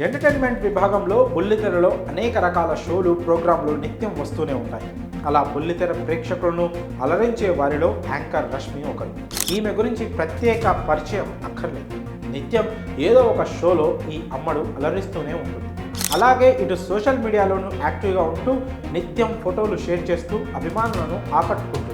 Entertainment విభాగంలో బుల్లితెరలో అనేక రకాల షోలు ప్రోగ్రాంలు నిత్యం వస్తూనే ఉంటాయి. అలా బుల్లితెర ప్రేక్షకులను అలరించే వారిలో యాంకర్ రష్మి ఒకరు. ఈమె గురించి ప్రత్యేక పరిచయం అక్కర్లేదు. నిత్యం ఏదో ఒక షోలో ఈ అమ్మడు అలరిస్తూనే ఉంటుంది. అలాగే ఇటు సోషల్ మీడియాలోనూ యాక్టివ్గా ఉంటూ నిత్యం ఫోటోలు షేర్ చేస్తూ అభిమానులను ఆకట్టుకుంటుంది.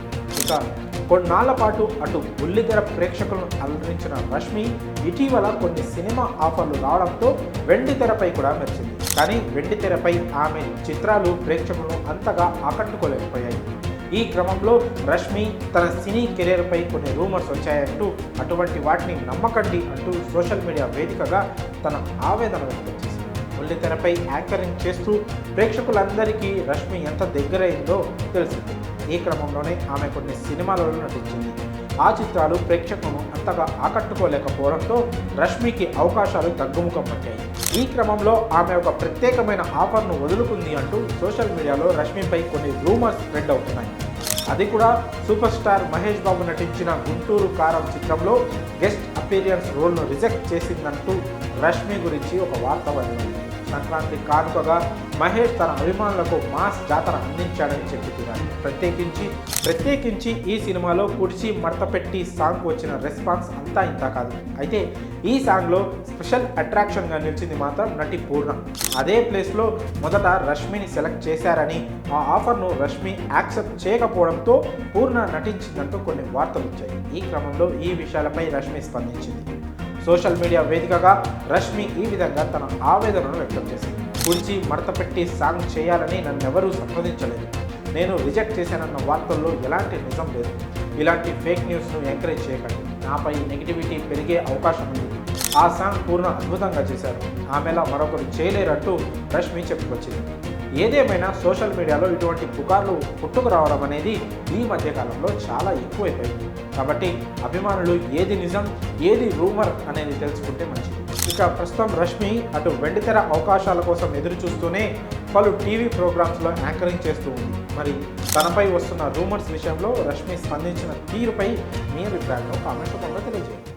స్టార్ కొన్నాళ్ళ పాటు అటు బుల్లితెర ప్రేక్షకులను అలరించిన రష్మి ఇటీవల కొన్ని సినిమా ఆఫర్లు రావడంతో వెండి తెరపై కూడా మెరిచింది కానీ వెండి తెరపై ఆమె చిత్రాలు ప్రేక్షకులను అంతగా ఆకట్టుకోలేకపోయాయి. ఈ క్రమంలో రష్మి తన సినీ కెరీర్పై కొన్ని రూమర్స్ వచ్చాయంటూ అటువంటి వాటిని నమ్మకండి అంటూ సోషల్ మీడియా వేదికగా తన ఆవేదన వ్యక్తం చేసింది. బుల్లితెరపై యాంకరింగ్ చేస్తూ ప్రేక్షకులందరికీ రష్మి ఎంత దగ్గరైందో తెలిసింది. ఈ క్రమంలోనే ఆమె కొన్ని సినిమాలలో నటించింది. ఆ చిత్రాలు ప్రేక్షకులను అంతగా ఆకట్టుకోలేకపోవడంతో రష్మికి అవకాశాలు తగ్గుముఖం పట్టాయి. ఈ క్రమంలో ఆమె ఒక ప్రత్యేకమైన ఆఫర్ను వదులుకుంది అంటూ సోషల్ మీడియాలో రష్మిపై కొన్ని రూమర్స్ స్ప్రెడ్ అవుతున్నాయి. అది కూడా సూపర్ స్టార్ మహేష్ బాబు నటించిన గుంటూరు కారం చిత్రంలో గెస్ట్ అపీరియన్స్ రోల్ను రిజెక్ట్ చేసిందంటూ రష్మి గురించి ఒక వార్త వదిలింది. సంక్రాంతి కానుకగా మహేష్ తన అభిమానులకు మాస్ జాతర అందించాడని చెప్పుతున్నారు ప్రత్యేకించి ప్రత్యేకించి ఈ సినిమాలో కుడిచి మడత పెట్టి సాంగ్ వచ్చిన రెస్పాన్స్ అంతా ఇంత కాదు. అయితే ఈ సాంగ్లో స్పెషల్ అట్రాక్షన్గా నిలిచింది మాత్రం నటి పూర్ణ. అదే ప్లేస్లో మొదట రష్మిని సెలెక్ట్ చేశారని ఆ ఆఫర్ను రష్మి యాక్సెప్ట్ చేయకపోవడంతో పూర్ణ నటించిందంటూ కొన్ని వార్తలు వచ్చాయి. ఈ క్రమంలో ఈ విషయాలపై రష్మి స్పందించింది. సోషల్ మీడియా వేదికగా రష్మి ఈ విధంగా తన ఆవేదనను వ్యక్తం చేసింది. కుడిచి మడత పెట్టి సాంగ్ చేయాలని నన్నెవరూ సంప్రదించలేదు నేను రిజెక్ట్ చేశానన్న వార్తల్లో ఎలాంటి నిజం లేదు. ఇలాంటి ఫేక్ న్యూస్ను ఎంకరేజ్ చేయకండి. నాపై నెగిటివిటీ పెరిగే అవకాశం ఉంది. ఆ సాంగ్ పూర్ణ అద్భుతంగా చేశారు. ఆమెలా మరొకరు చేయలేరంటూ రష్మి చెప్పుకొచ్చింది. ఏదేమైనా సోషల్ మీడియాలో ఇటువంటి పుకార్లు పుట్టుకు రావడం అనేది ఈ మధ్యకాలంలో చాలా ఎక్కువైపోయింది. కాబట్టి అభిమానులు ఏది నిజం ఏది రూమర్ అనేది తెలుసుకుంటే మంచిది. ఇక ప్రస్తుతం రష్మి అటు వెండితెర అవకాశాల కోసం ఎదురు చూస్తూనే పలు టీవీ ప్రోగ్రామ్స్లో యాంకరింగ్ చేస్తూ ఉంది. మరి తనపై వస్తున్న రూమర్స్ విషయంలో రష్మి స్పందించిన తీరుపై మీ అభిప్రాయంలో కామెంట్ రూపంలో తెలియజేయండి.